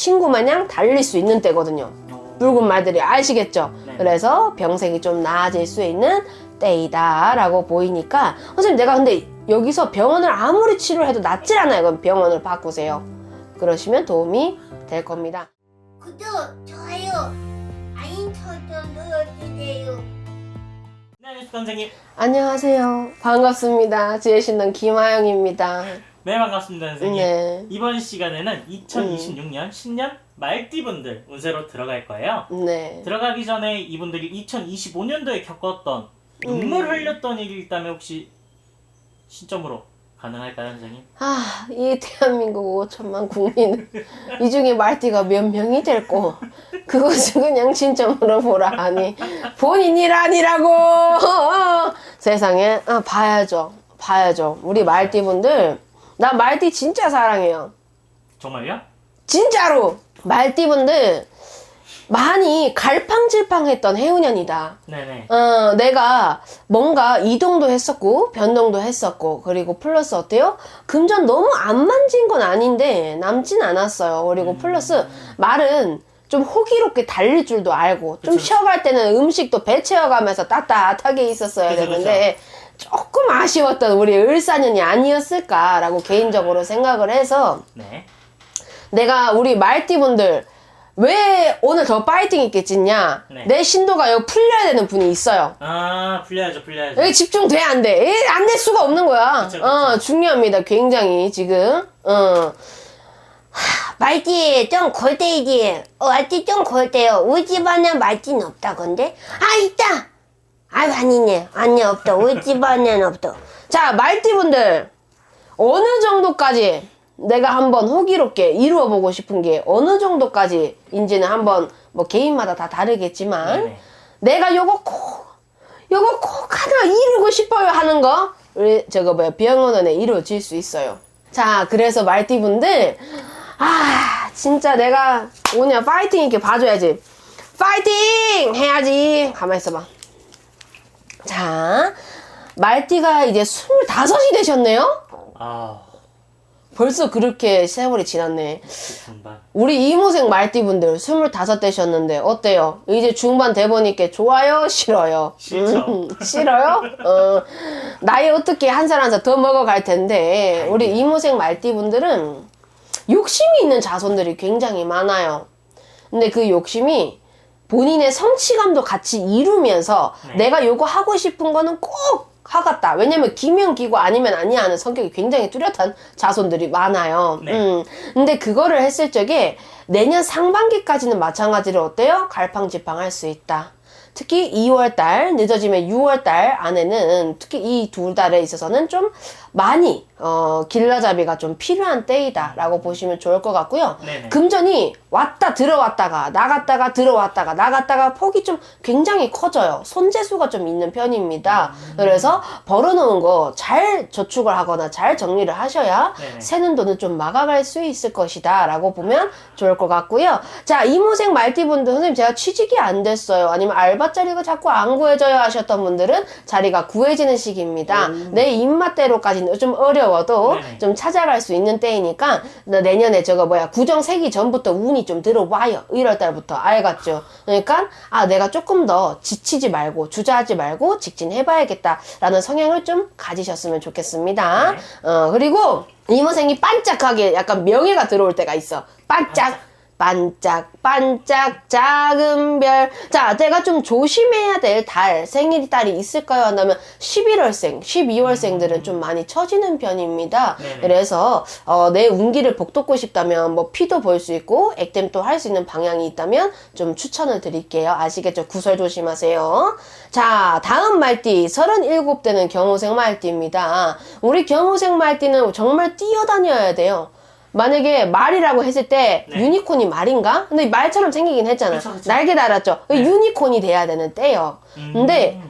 친구 마냥 달릴 수 있는 때거든요. 붉은 말들이 아시겠죠? 네. 그래서 병색이 좀 나아질 수 있는 때이다라고 보이니까 선생님 내가 근데 여기서 병원을 아무리 치료해도 낫질 않아요. 그럼 병원을 바꾸세요. 그러시면 도움이 될 겁니다. 구독, 좋아요, 알림 설정 눌러주세요. 네, 선생님. 안녕하세요. 반갑습니다. 지혜신당 김하영입니다. 네, 반갑습니다 선생님. 네. 이번 시간에는 2026년 신년 말띠분들 운세로 들어갈 거예요. 네. 들어가기 전에 이분들이 2025년도에 겪었던 눈물 음. 흘렸던 일이 있다면 혹시 신점으로 가능할까요 선생님? 아, 이 대한민국 5천만 국민 이 중에 말띠가 몇 명이 될꼬 그것을 그냥 진점으로 보라 하니 본인 일 아니라고 세상에 아, 봐야죠 봐야죠 우리 말띠분들 나 말띠 진짜 사랑해요 정말요? 진짜로 말띠분들 많이 갈팡질팡했던 해운년이다 네네. 어, 내가 뭔가 이동도 했었고, 변동도 했었고, 그리고 플러스 어때요? 금전 너무 안 만진 건 아닌데, 남진 않았어요. 그리고 플러스 말은 좀 호기롭게 달릴 줄도 알고, 좀 그쵸, 쉬어갈 때는 음식도 배 채워가면서 따뜻하게 있었어야 그쵸, 되는데, 조금 아쉬웠던 우리 을사년이 아니었을까라고 개인적으로 생각을 해서, 네. 내가 우리 말띠분들 왜 오늘 더 파이팅 있게 찍냐? 네. 내 신도가 여기 풀려야 되는 분이 있어요. 아 풀려야죠 풀려야죠. 여기 집중돼 안 돼? 안 될 수가 없는 거야. 그쵸, 그쵸. 어 중요합니다. 굉장히 지금. 어. 말띠 좀 골때이지. 어, 말띠 좀 골때요. 우리 집안에 말띠는 없다 건데? 아 있다. 아 아니네. 아니 없다. 우리 집안에는 없다. 자 말띠분들 어느 정도까지 내가 한번 호기롭게 이루어 보고 싶은 게 어느 정도까지인지는 한번 뭐 개인마다 다 다르겠지만 네네. 내가 요거 꼭 요거 꼭 하나 이루고 싶어요 하는 거 우리 저거 뭐야 병원원에 이루어질 수 있어요. 자 그래서 말띠분들 아 진짜 내가 오늘 파이팅 있게 봐줘야지. 파이팅 해야지. 가만 있어봐. 자 말띠가 이제 25이 되셨네요. 아 벌써 그렇게 세월이 지났네. 중반. 우리 이모생 말띠분들 25 되셨는데 어때요? 이제 중반 돼보니까 좋아요? 싫어요? 싫죠. 음, 싫어요? 어, 나이 어떻게 한 살 한 살 더 먹어갈 텐데 우리 이모생 말띠분들은 욕심이 있는 자손들이 굉장히 많아요. 근데 그 욕심이 본인의 성취감도 같이 이루면서 네. 내가 요거 하고 싶은 거는 꼭 하겠다. 왜냐면 기면 기고 아니면 아니야 하는 성격이 굉장히 뚜렷한 자손들이 많아요. 네. 음. 근데 그거를 했을 적에 내년 상반기까지는 마찬가지로 어때요? 갈팡질팡 할 수 있다. 특히 2월달, 늦어지면 6월달 안에는 특히 이 두 달에 있어서는 좀 많이, 어, 길러잡이가 좀 필요한 때이다라고 보시면 좋을 것 같고요. 네네. 금전이 왔다 들어왔다가 나갔다가 들어왔다가 나갔다가 폭이 좀 굉장히 커져요. 손재수가 좀 있는 편입니다. 그래서 벌어놓은 거 잘 저축을 하거나 잘 정리를 하셔야 네네. 새는 돈은 좀 막아갈 수 있을 것이다 라고 보면 좋을 것 같고요. 자, 이모생 말띠분들 선생님 제가 취직이 안 됐어요. 아니면 알바 자리가 자꾸 안 구해져요 하셨던 분들은 자리가 구해지는 시기입니다. 내 입맛대로까지는 좀 어려워도 네네. 좀 찾아갈 수 있는 때이니까 나 내년에 저거 뭐야 구정 세기 전부터 운이 좀 들어와요. 1월 달부터. 알겠죠? 그러니까 아 내가 조금 더 지치지 말고 주저하지 말고 직진해봐야겠다라는 성향을 좀 가지셨으면 좋겠습니다. 네. 어 그리고 이모생이 반짝하게 약간 명예가 들어올 때가 있어. 반짝 반짝 반짝 작은 별. 자, 내가 좀 조심해야 될 달, 생일 달이 있을까요? 한다면 11월생, 12월생들은 좀 많이 처지는 편입니다. 네네. 그래서 어, 내 운기를 복돋고 싶다면 뭐 피도 볼 수 있고 액땜도 할 수 있는 방향이 있다면 좀 추천을 드릴게요. 아시겠죠? 구설 조심하세요. 자, 다음 말띠 37대는 경호생 말띠입니다. 우리 경호생 말띠는 정말 뛰어다녀야 돼요. 만약에 말이라고 했을 때 네. 유니콘이 말인가? 근데 말처럼 생기긴 했잖아. 그쵸, 그쵸. 날개 달았죠. 네. 유니콘이 돼야 되는 때요. 음. 근데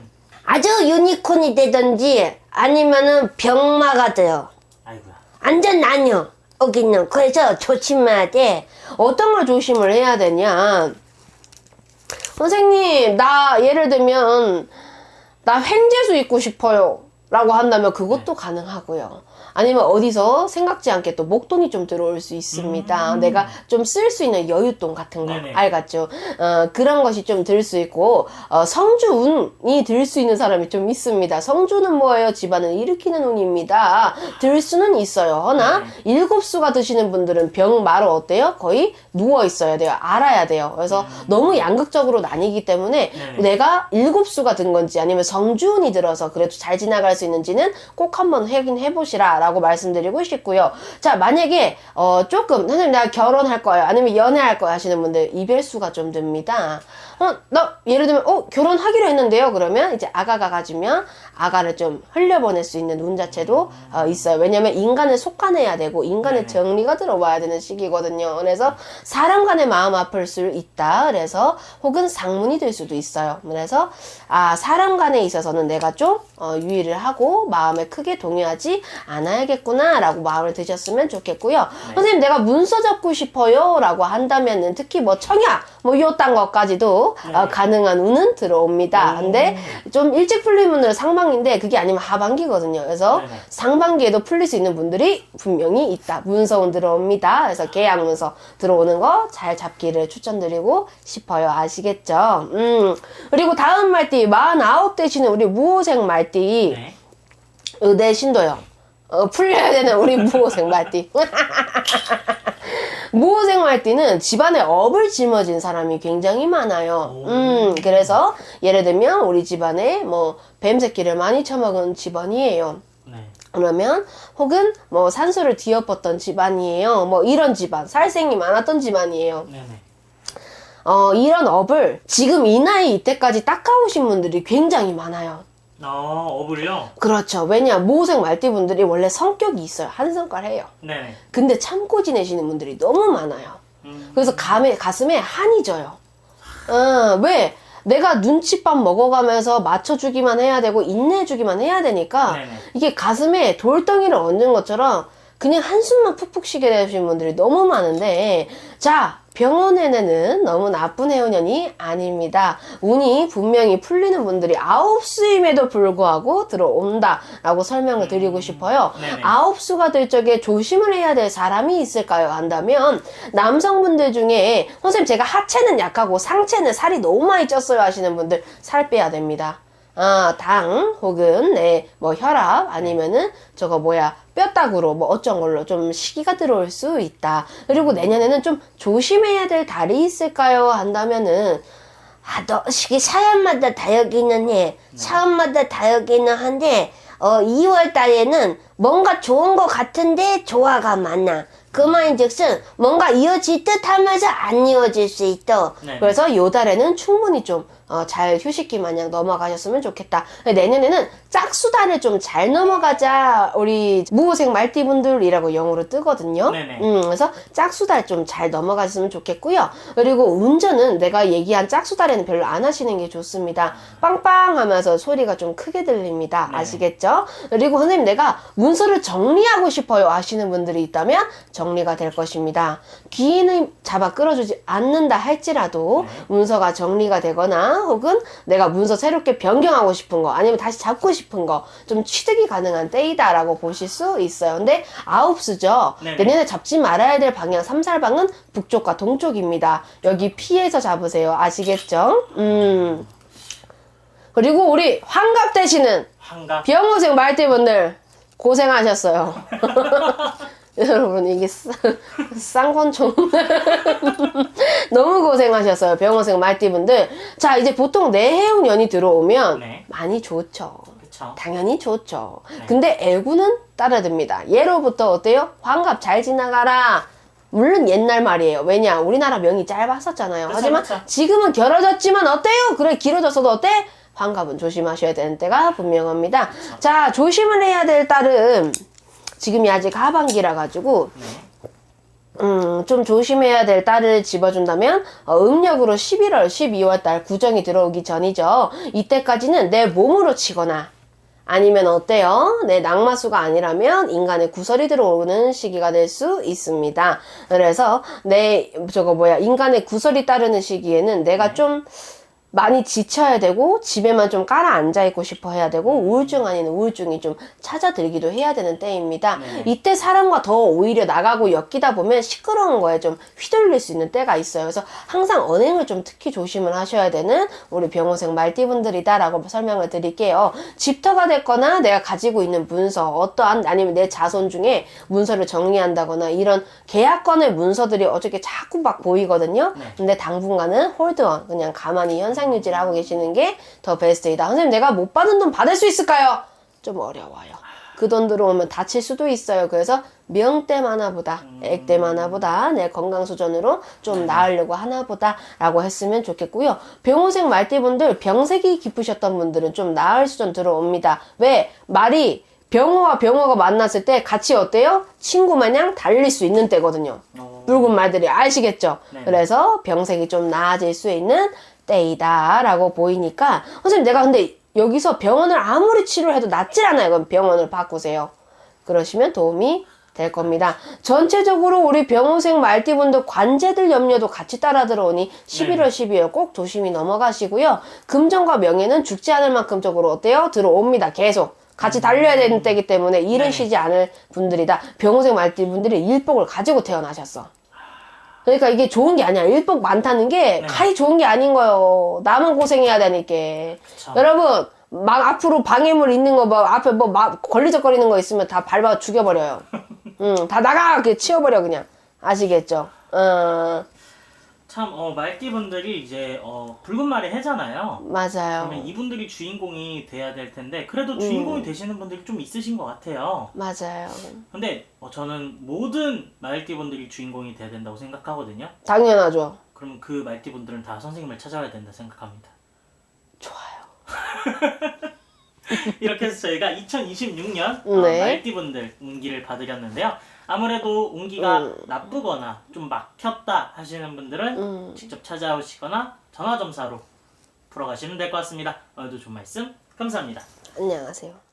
아주 유니콘이 되든지 아니면은 병마가 돼요. 아이고야. 완전 나뉘어. 여기는 그래서 조심해야 돼. 어떤 걸 조심을 해야 되냐? 선생님, 나 예를 들면 나 횡재수 입고 싶어요. 라고 한다면 그것도 가능하고요. 아니면 어디서 생각지 않게 또 목돈이 좀 들어올 수 있습니다. 음. 내가 좀 쓸 수 있는 여윳돈 같은 거 네네. 알겠죠? 어, 그런 것이 좀 들 수 있고 어, 성주운이 들 수 있는 사람이 좀 있습니다. 성주는 뭐예요? 집안을 일으키는 운입니다. 들 수는 있어요. 허나 네. 일곱 수가 드시는 분들은 병 마로 어때요? 거의 누워 있어야 돼요. 알아야 돼요. 그래서 너무 양극적으로 나뉘기 때문에 음. 네네. 내가 일곱 수가 든 건지 아니면 성주운이 들어서 그래도 잘 지나갈 수 있는지는 꼭 한번 확인해 보시라 라고 말씀드리고 싶고요. 자 만약에 어 조금 선생님 내가 결혼할 거예요. 아니면 연애할 거예요 하시는 분들 이별수가 좀 듭니다. 어 나 예를 들면 어 결혼하기로 했는데요. 그러면 이제 아가가 가지면 아가를 좀 흘려보낼 수 있는 운 자체도 어, 있어요. 왜냐면 인간을 속아내야 되고 인간의 네네. 정리가 들어와야 되는 시기거든요. 그래서 사람 간의 마음 아플 수 있다. 그래서 혹은 상문이 될 수도 있어요. 그래서 아 사람 간에 있어서는 내가 좀 어, 유의를 하고 마음에 크게 동요하지 않아야겠구나라고 마음을 드셨으면 좋겠고요. 선생님 내가 문서 적고 싶어요라고 한다면은 특히 뭐 청약 뭐 요딴 것까지도 어, 가능한 운은 들어옵니다. 오. 근데 좀 일찍 분들은 상반기인데 그게 아니면 하반기거든요. 그래서 네네. 상반기에도 풀릴 수 있는 분들이 분명히 있다. 문서운 들어옵니다. 그래서 계약 문서 들어오는 거 잘 잡기를 추천드리고 싶어요. 아시겠죠? 음. 그리고 다음 말띠 49 되시는 우리 무호생 말띠 네. 의대 신도요. 어, 풀려야 되는 우리 무호생 말띠. 무호생 말띠는 집안에 업을 짊어진 사람이 굉장히 많아요. 음, 그래서 예를 들면 우리 집안에 뭐 뱀새끼를 많이 처먹은 집안이에요. 네. 그러면 혹은 뭐 산소를 뒤엎었던 집안이에요. 뭐 이런 집안, 살생이 많았던 집안이에요. 네 네. 어, 이런 업을 지금 이 나이 이때까지 닦아오신 분들이 굉장히 많아요. 어, 어불요? 그렇죠. 왜냐, 모생 말띠분들이 원래 성격이 있어요. 한 성깔 해요. 네네. 근데 참고 지내시는 분들이 너무 많아요. 음. 그래서 감에, 가슴에 한이 져요. 어, 왜? 내가 눈칫밥 먹어가면서 맞춰주기만 해야 되고 인내해주기만 해야 되니까 네네. 이게 가슴에 돌덩이를 얹는 것처럼 그냥 한숨만 푹푹 쉬게 되시는 분들이 너무 많은데 자 병원에는 너무 나쁜 해운년이 아닙니다. 운이 분명히 풀리는 분들이 아홉 수임에도 불구하고 들어온다 라고 설명을 드리고 싶어요. 네네. 아홉 수가 될 적에 조심을 해야 될 사람이 있을까요? 한다면 남성분들 중에 선생님 제가 하체는 약하고 상체는 살이 너무 많이 쪘어요 하시는 분들 살 빼야 됩니다. 아, 당 혹은 네, 뭐 혈압 아니면은 저거 뭐야 뼈다구로 뭐 어쩐 걸로 좀 시기가 들어올 수 있다. 그리고 내년에는 좀 조심해야 될 달이 있을까요? 한다면은 아, 너, 이게 사람마다 다르기는 해. 사람마다 다르기는 한데, 어, 2월 달에는 뭔가 좋은 것 같은데 조화가 많아. 그 말인 즉슨 뭔가 이어질 듯 하면서 안 이어질 수 있어. 네. 그래서 요 달에는 충분히 좀 어, 잘 휴식기 마냥 넘어가셨으면 좋겠다. 내년에는 짝수달을 좀 잘 넘어가자 우리 무호생 말띠분들이라고 영어로 뜨거든요. 네네. 음, 그래서 짝수달 좀 잘 넘어갔으면 좋겠고요. 그리고 운전은 내가 얘기한 짝수달에는 별로 안 하시는 게 좋습니다. 빵빵하면서 소리가 좀 크게 들립니다. 네. 아시겠죠? 그리고 선생님 내가 문서를 정리하고 싶어요 하시는 분들이 있다면 정리가 될 것입니다. 귀인을 잡아 끌어주지 않는다 할지라도 네. 문서가 정리가 되거나 혹은 내가 문서 새롭게 변경하고 싶은 거 아니면 다시 잡고 싶은 거 좀 취득이 가능한 때이다라고 보실 수 있어요. 근데 아홉 수죠. 네네. 내년에 잡지 말아야 될 방향 삼살방은 북쪽과 동쪽입니다. 여기 피해서 잡으세요. 아시겠죠? 음. 그리고 우리 환갑 되시는 한갑. 병호생 말띠분들 고생하셨어요. 여러분 이게 쌍- 쌍권총 너무 고생하셨어요. 병호생 말띠분들. 자 이제 보통 내해운년이 들어오면 네. 많이 좋죠. 그쵸. 당연히 좋죠. 네. 근데 애구는 따라듭니다. 예로부터 어때요? 환갑 잘 지나가라. 물론 옛날 말이에요. 왜냐? 우리나라 명이 짧았었잖아요. 그쵸, 하지만 그쵸. 지금은 길어졌지만 어때요? 그래, 길어졌어도 어때? 환갑은 조심하셔야 되는 때가 분명합니다. 자, 조심을 해야 될 딸은 지금이 아직 하반기라 가지고 네. 음, 좀 조심해야 될 딸을 집어준다면, 어, 음력으로 11월, 12월 달 구정이 들어오기 전이죠. 이때까지는 내 몸으로 치거나, 아니면 어때요? 내 낙마수가 아니라면 인간의 구설이 들어오는 시기가 될 수 있습니다. 그래서 내, 저거 뭐야, 인간의 구설이 따르는 시기에는 내가 좀, 많이 지쳐야 되고 집에만 좀 깔아 앉아 있고 싶어 해야 되고 우울증 아닌 우울증이 좀 찾아들기도 해야 되는 때입니다. 네. 이때 사람과 더 오히려 나가고 엮이다 보면 시끄러운 거에 좀 휘둘릴 수 있는 때가 있어요. 그래서 항상 언행을 좀 특히 조심을 하셔야 되는 우리 병호생 말띠분들이다라고 설명을 드릴게요. 집터가 됐거나 내가 가지고 있는 문서 어떠한 아니면 내 자손 중에 문서를 정리한다거나 이런 계약권의 문서들이 어저께 자꾸 막 보이거든요. 네. 근데 당분간은 홀드원 그냥 가만히 현상 유지를 하고 계시는 게 더 베스트이다. 선생님 내가 못 받은 돈 받을 수 있을까요? 좀 어려워요. 그 돈 들어오면 다칠 수도 있어요. 그래서 명땜 하나보다 액땜 하나보다 내 건강 수준으로 좀 나으려고 하나보다 라고 했으면 좋겠고요. 병호생 말띠분들 병색이 깊으셨던 분들은 좀 나을 수준 들어옵니다. 왜 말이 병호와 병호가 만났을 때 같이 어때요? 친구 마냥 달릴 수 있는 때거든요. 어, 붉은 말들이 아시겠죠? 네. 그래서 병색이 좀 나아질 수 있는 때이다 라고 보이니까 선생님 내가 근데 여기서 병원을 아무리 치료해도 낫질 않아요. 그럼 병원을 바꾸세요. 그러시면 도움이 될 겁니다. 전체적으로 우리 병원생 말띠분들 관제들 염려도 같이 따라 들어오니 11월, 12월 꼭 조심히 넘어가시고요. 금전과 명예는 죽지 않을 만큼 쪽으로 어때요? 들어옵니다. 계속. 같이 달려야 되는 때기 때문에 일은 네. 쉬지 않을 분들이다. 병원생 말띠분들이 일복을 가지고 태어나셨어. 그러니까 이게 좋은 게 아니야. 일복 많다는 게 네. 칼이 좋은 게 아닌 거예요. 남은 고생해야 되니까. 그쵸. 여러분, 막 앞으로 방해물 있는 거, 뭐, 앞에 뭐, 막 걸리적거리는 거 있으면 다 밟아 죽여버려요. 응, 다 나가! 그 치워버려, 그냥. 아시겠죠? 어, 참 어, 말띠분들이 이제 어, 붉은 말이 해잖아요. 맞아요. 그러면 이분들이 주인공이 돼야 될 텐데 그래도 음. 주인공이 되시는 분들이 좀 있으신 것 같아요. 맞아요. 근데 어, 저는 모든 말띠분들이 주인공이 돼야 된다고 생각하거든요. 당연하죠. 그럼 그 말띠분들은 다 선생님을 찾아야 된다 생각합니다. 좋아요. 이렇게 해서 저희가 2026년 네. 말띠분들 운기를 받으렸는데요. 아무래도 운기가 음. 나쁘거나 좀 막혔다 하시는 분들은 음. 직접 찾아오시거나 전화 점사로 풀어가시면 될 것 같습니다. 오늘도 좋은 말씀 감사합니다. 안녕하세요.